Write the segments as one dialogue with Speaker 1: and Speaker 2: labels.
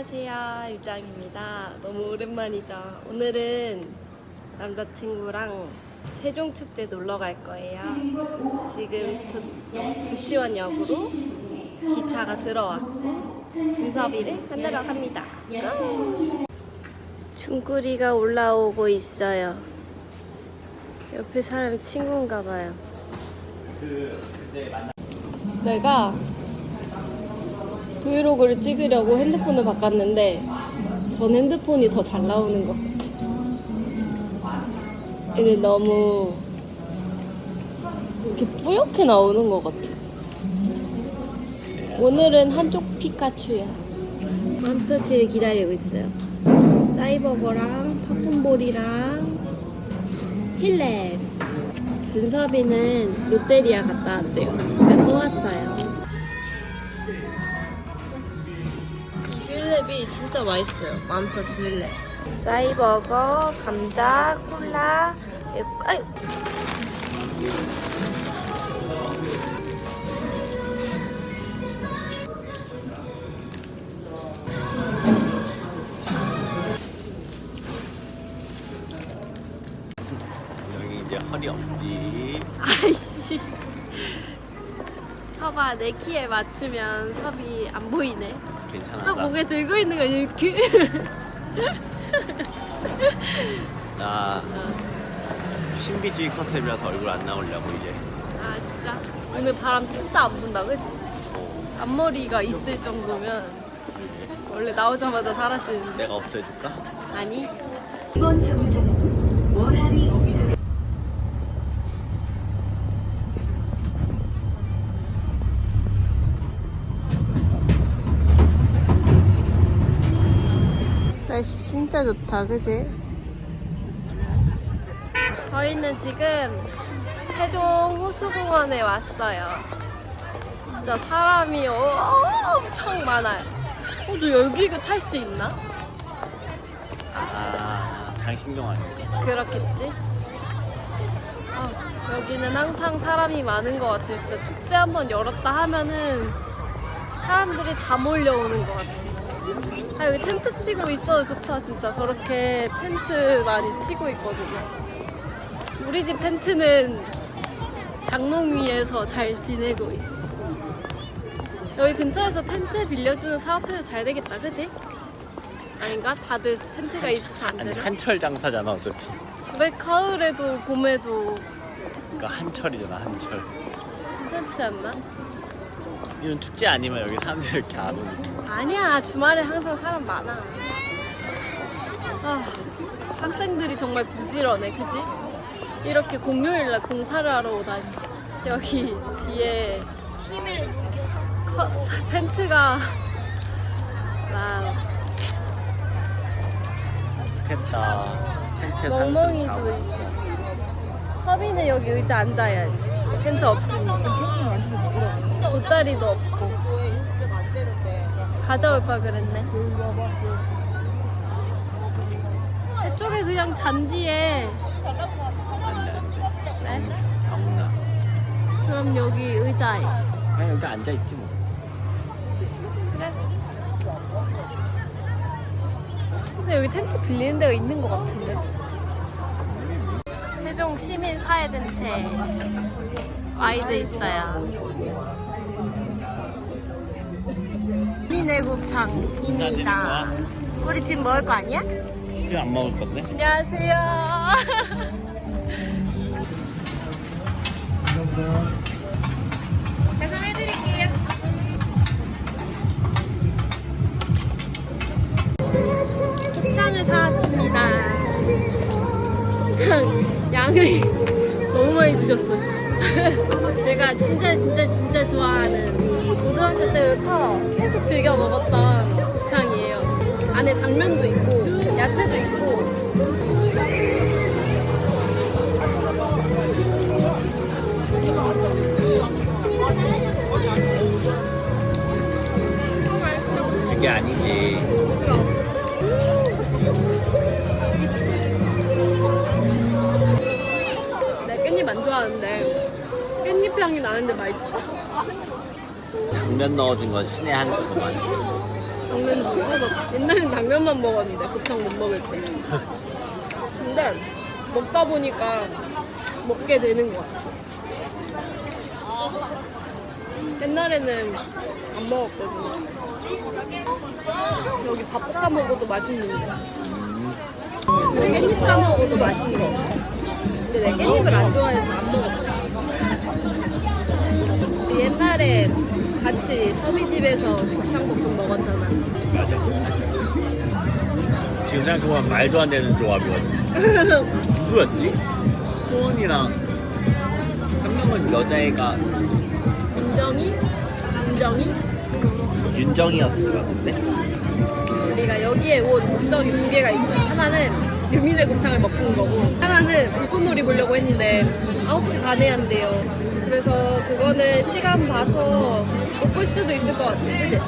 Speaker 1: 안녕하세요. 유장입니다. 너무 오랜만이죠. 오늘은 남자친구랑 세종축제 놀러 갈 거예요. 지금 조, 조치원 역으로 기차가 들어왔고 진섭이를 만나러 갑니다. 중구리가 올라오고 있어요. 옆에 사람이 친구인가 봐요. 내가 브이로그를 찍으려고 핸드폰을 바꿨는데 전 핸드폰이 더 잘 나오는 것 같아. 이게 너무 이렇게 뿌옇게 나오는 것 같아. 오늘은 한쪽 피카츄야. 맘스터치를 기다리고 있어요. 사이버거랑 팝콘볼이랑 힐랩. 준섭이는 롯데리아 갔다 왔대요. 근데 또 왔어요. 이 힐랩이 진짜 맛있어요. 맘스터치 힐랩. 사이버거, 감자, 콜라, 에- 아이.
Speaker 2: 여기 이제 허리 없지.
Speaker 1: 아이씨. 서봐, 내 키에 맞추면 섭이 안 보이네.
Speaker 2: 괜찮아.
Speaker 1: 또
Speaker 2: 나,
Speaker 1: 목에 들고 있는 거 이렇게.
Speaker 2: 나 신비주의 컨셉이라서 얼굴 안 나오려고 이제.
Speaker 1: 아, 진짜? 오늘 바람 진짜 안 분다, 그치?
Speaker 2: 어,
Speaker 1: 앞머리가 있을 정도면 원래 나오자마자 사라지는데.
Speaker 2: 내가 없애줄까?
Speaker 1: 아니?
Speaker 3: 이번
Speaker 1: 날씨 진짜 좋다, 그지? 저희는 지금 세종 호수공원에 왔어요. 진짜 사람이 엄청 많아요. 어, 저 여기 이거 탈 수 있나?
Speaker 2: 아, 장신경 아닐까?
Speaker 1: 그렇겠지? 아, 여기는 항상 사람이 많은 것 같아요. 진짜 축제 한번 열었다 하면은 사람들이 다 몰려오는 것 같아요. 아, 여기 텐트 치고 있어도 좋다, 진짜. 저렇게 텐트 많이 치고 있거든요. 우리 집 텐트는 장롱 위에서 잘 지내고 있어. 여기 근처에서 텐트 빌려주는 사업해도 잘 되겠다, 그지? 아닌가? 다들 텐트가 있어서 안
Speaker 2: 아니
Speaker 1: 되나?
Speaker 2: 한철 장사잖아 어차피.
Speaker 1: 왜 가을에도 봄에도
Speaker 2: 그러니까 한철이잖아 한철.
Speaker 1: 괜찮지 않나?
Speaker 2: 이런 축제 아니면 여기 사람들이 이렇게 안 오니까.
Speaker 1: 아니야 주말에 항상 사람 많아. 아 학생들이 정말 부지런해 그지? 이렇게 공휴일날 공사를 하러 오다니. 여기 뒤에 커, 텐트가. 와우.
Speaker 2: 좋겠다.
Speaker 1: 멍멍이도. 있어. 서빈은 여기 의자 앉아야지. 텐트 없으니까. 돗자리도 없고 가져올 걸 그랬네 저쪽에 그냥 잔디에. 네?
Speaker 2: 경나.
Speaker 1: 그럼 여기 의자에
Speaker 2: 그냥 여기 앉아 있지 뭐.
Speaker 1: 그래 근데 여기 텐트 빌리는 데가 있는 것 같은데 세종 시민 사회단체 와이드 있어요 시민의 곱창입니다 우리 지금 먹을 거 아니야?
Speaker 2: 지금 안 먹을 건데?
Speaker 1: 안녕하세요 계산해드릴게요 곱창을 사왔습니다. 곱창 양을 너무 많이 주셨어요. 제가 진짜 진짜 진짜 좋아하는 고등학교 때부터 계속 즐겨 먹었던 곱창이에요. 안에 당면도 있고 야채도 있고
Speaker 2: 그게 아니지.
Speaker 1: 깻잎 향이 나는데 맛있다.
Speaker 2: 당면 넣어준 건 신의 한 수구만.
Speaker 1: 당면 좀나 옛날엔 당면만 먹었는데 곱창 못 먹을 때. 근데 먹다 보니까 먹게 되는 것 같아. 옛날에는 안 먹었거든요. 여기 밥 볶아 먹어도 맛있는데. 깻잎 싸 먹어도 맛있는 거. 근데 내 깻잎을 안 좋아해서 안 먹었어. 옛날에 같이 서비집에서 곱창볶음 먹었잖아.
Speaker 2: 지금 생각해보면 말도 안 되는 조합이거든. 누구였지? 수원이랑 한 명은 여자애가
Speaker 1: 윤정이? 윤정이?
Speaker 2: 윤정이었을 것 같은데?
Speaker 1: 우리가 여기에 온 목적이 두 개가 있어요. 하나는 유민의 곱창을 먹는 거고, 하나는 불꽃놀이 보려고 했는데 9시 반에 한대요. 그래서 그거는 시간 봐서 못 볼 수도 있을 것 같아. 그치?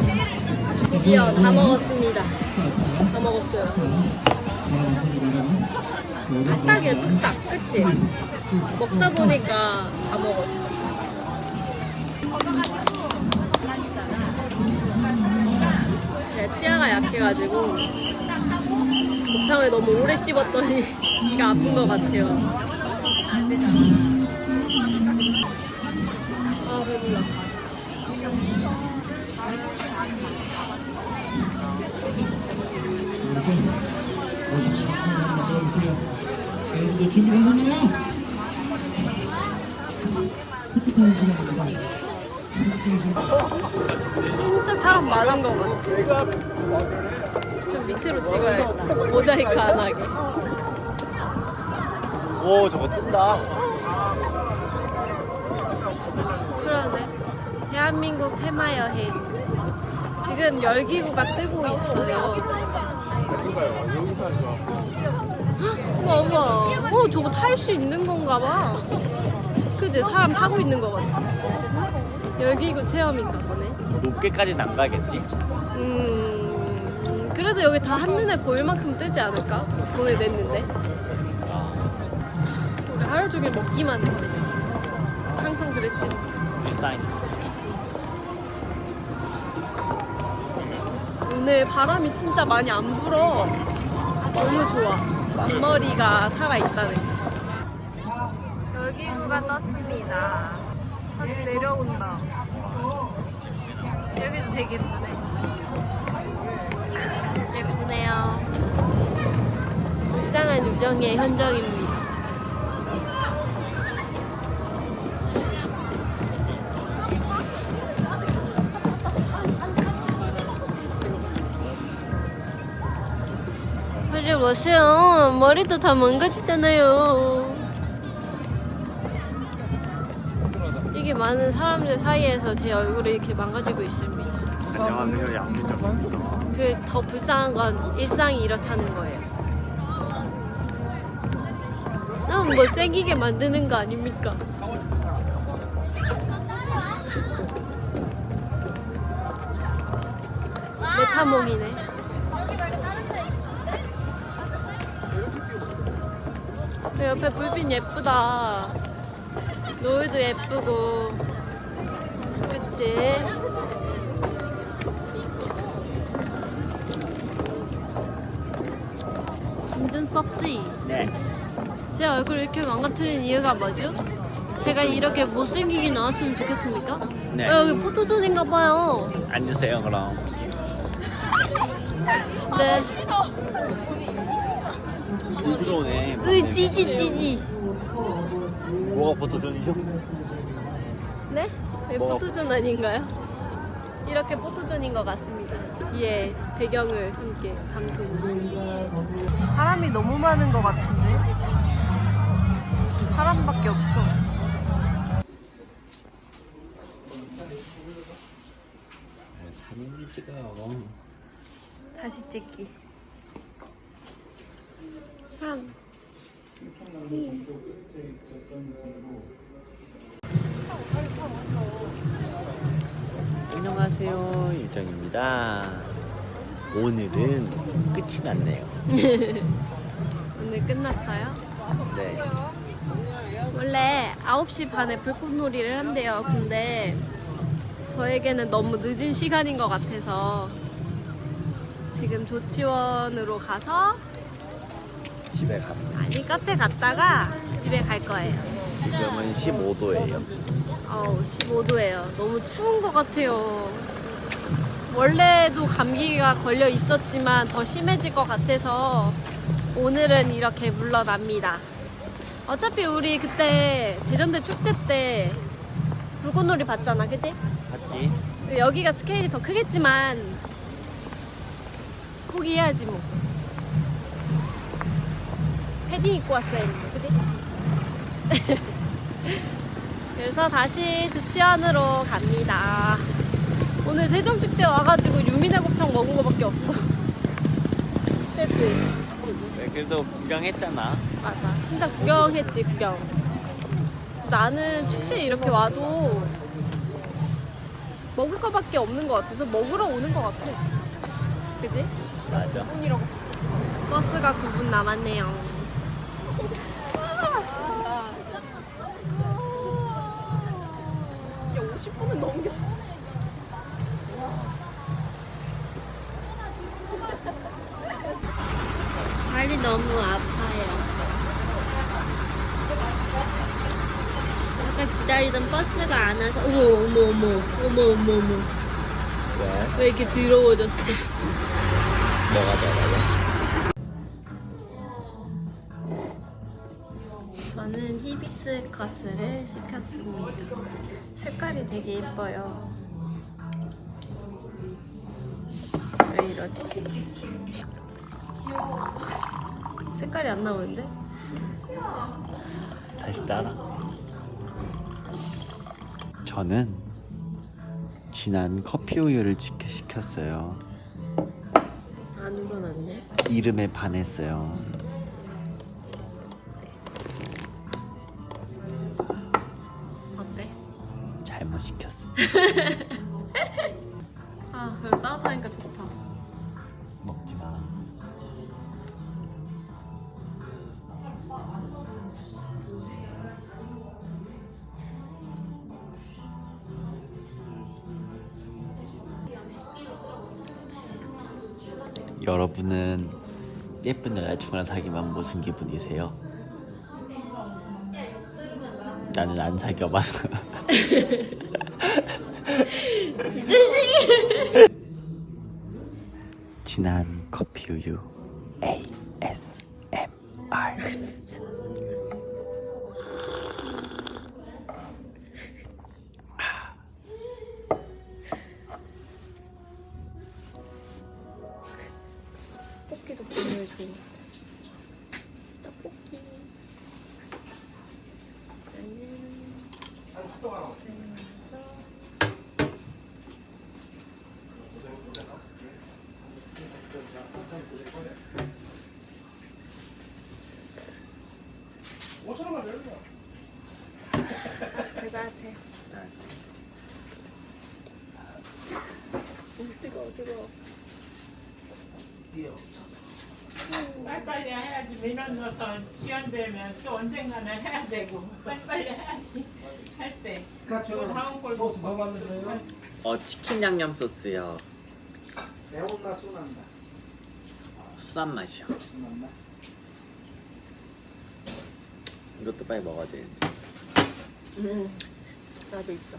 Speaker 1: 드디어 다 먹었습니다. 다 먹었어요. 뚝딱이야, 뚝딱. 그치? 먹다 보니까 다 먹었어. 제가 치아가 약해가지고 곱창을 너무 오래 씹었더니 이가 아픈 것 같아요. 진짜 사람 많은 것 같아. 좀 밑으로 찍어야겠다. 모자이크 안 하게.
Speaker 2: 오 저거 뜬다.
Speaker 1: 그러네. 대한민국 테마 여행. 지금 열기구가 뜨고 있어요. 우와, 우와. 어, 저거 탈 수 있는 건가 봐. 그지? 사람 타고 있는 거 같지? 열기구 체험인가 보네.
Speaker 2: 높게까지는 안 가겠지?
Speaker 1: 음, 그래도 여기 다 한눈에 보일 만큼 뜨지 않을까? 돈을 냈는데. 우리 하루 종일 먹기만 했네. 항상 그랬지.
Speaker 2: 일상.
Speaker 1: 오늘 바람이 진짜 많이 안 불어. 너무 좋아. 앞머리가 살아있다는 게. 열기구가 떴습니다. 다시 내려온다. 여기도 되게 예쁘네. 예쁘네요. 불쌍한 유정의 현정입니다. 하지 마세요. 머리도 다 망가지잖아요. 이게 많은 사람들 사이에서 제 얼굴이 이렇게 망가지고 있습니다.
Speaker 2: 안녕하세요 양민정입니다.
Speaker 1: 그 더 불쌍한 건 일상이 이렇다는 거예요. 너무 못생기게 만드는 거 아닙니까? 메타몽이네. 그 옆에 불빛 예쁘다. 노을도 예쁘고. 그치? 완전 섭씨.
Speaker 2: 네.
Speaker 1: 제 얼굴 이렇게 망가뜨린 이유가 뭐죠? 제가 이렇게 못생기게 나왔으면 좋겠습니까?
Speaker 2: 네.
Speaker 1: 어, 여기 포토존인가 봐요.
Speaker 2: 앉으세요 그럼.
Speaker 1: 네.
Speaker 2: 부드러우네.
Speaker 1: 으, 찌지, 찌지.
Speaker 2: 뭐가 포토존이죠?
Speaker 1: 네? 왜
Speaker 2: 뭐?
Speaker 1: 포토존 아닌가요? 이렇게 포토존인 것 같습니다. 뒤에 배경을 함께 담그는. 사람이 너무 많은 것 같은데? 사람밖에 없어.
Speaker 2: 사진 찍어요.
Speaker 1: 다시 찍기. 3, 2,
Speaker 2: 안녕하세요 유정입니다. 오늘은 끝이 났네요.
Speaker 1: 오늘 끝났어요?
Speaker 2: 네.
Speaker 1: 원래 9시 반에 불꽃놀이를 한대요. 근데 저에게는 너무 늦은 시간인 것 같아서 지금 조치원으로 가서
Speaker 2: 집에 갑니다.
Speaker 1: 아니 카페 갔다가 집에 갈 거예요.
Speaker 2: 지금은 15도예요.
Speaker 1: 어우 15도예요. 너무 추운 것 같아요. 원래도 감기가 걸려 있었지만 더 심해질 것 같아서 오늘은 이렇게 물러납니다. 어차피 우리 그때 대전대 축제 때 불꽃놀이 봤잖아, 그지?
Speaker 2: 봤지?
Speaker 1: 여기가 스케일이 더 크겠지만 포기해야지 뭐. 패딩 입고 왔어야 했는데, 그지? 그래서 다시 주치원으로 갑니다. 오늘 세종축제 와가지고 유미네 곱창 먹은 거밖에 없어. 그치?
Speaker 2: 네, 그래도 구경했잖아.
Speaker 1: 맞아. 진짜 구경했지, 구경. 나는 축제 이렇게 와도 먹을 거밖에 없는 것 같아서 먹으러 오는 것 같아. 그지?
Speaker 2: 맞아.
Speaker 1: 버스가 9분 남았네요. 야, 50분은 넘겨. 발이 너무 아파요. 아까 기다리던 버스가 안 와서 어머 어머 어머 어머 어머 어머
Speaker 2: 왜?
Speaker 1: 왜 이렇게 더러워졌어?
Speaker 2: 뭐가 더라고?
Speaker 1: 히비스 커스를 시켰습니다. 색깔이 되게 예뻐요. 왜 이러지? 색깔이 안 나오는데?
Speaker 2: 다시 따라. 저는 진한 커피 우유를 시켰어요.
Speaker 1: 안 우러났네.
Speaker 2: 이름에 반했어요. 시켰어.
Speaker 1: 아, 그래도 따뜻하니까 좋다.
Speaker 2: 먹지 마. 여러분은 예쁜 여자친구랑 사귀면 무슨 기분이세요? 나는 안 사귀어봐서 진한 커피 우유
Speaker 4: 빨리빨리 해야지 민원 넣어서 지연되면 또 언젠가는 해야 되고 빨리빨리 해야지 할때 다음
Speaker 5: 소스 뭐 만들어요?
Speaker 2: 어 치킨 양념 소스요
Speaker 5: 매운 맛 순한다.
Speaker 2: 순한 맛이요
Speaker 5: 순한 맛.
Speaker 2: 이것도 빨리 먹어야 되는데
Speaker 1: 응. 나도 있어.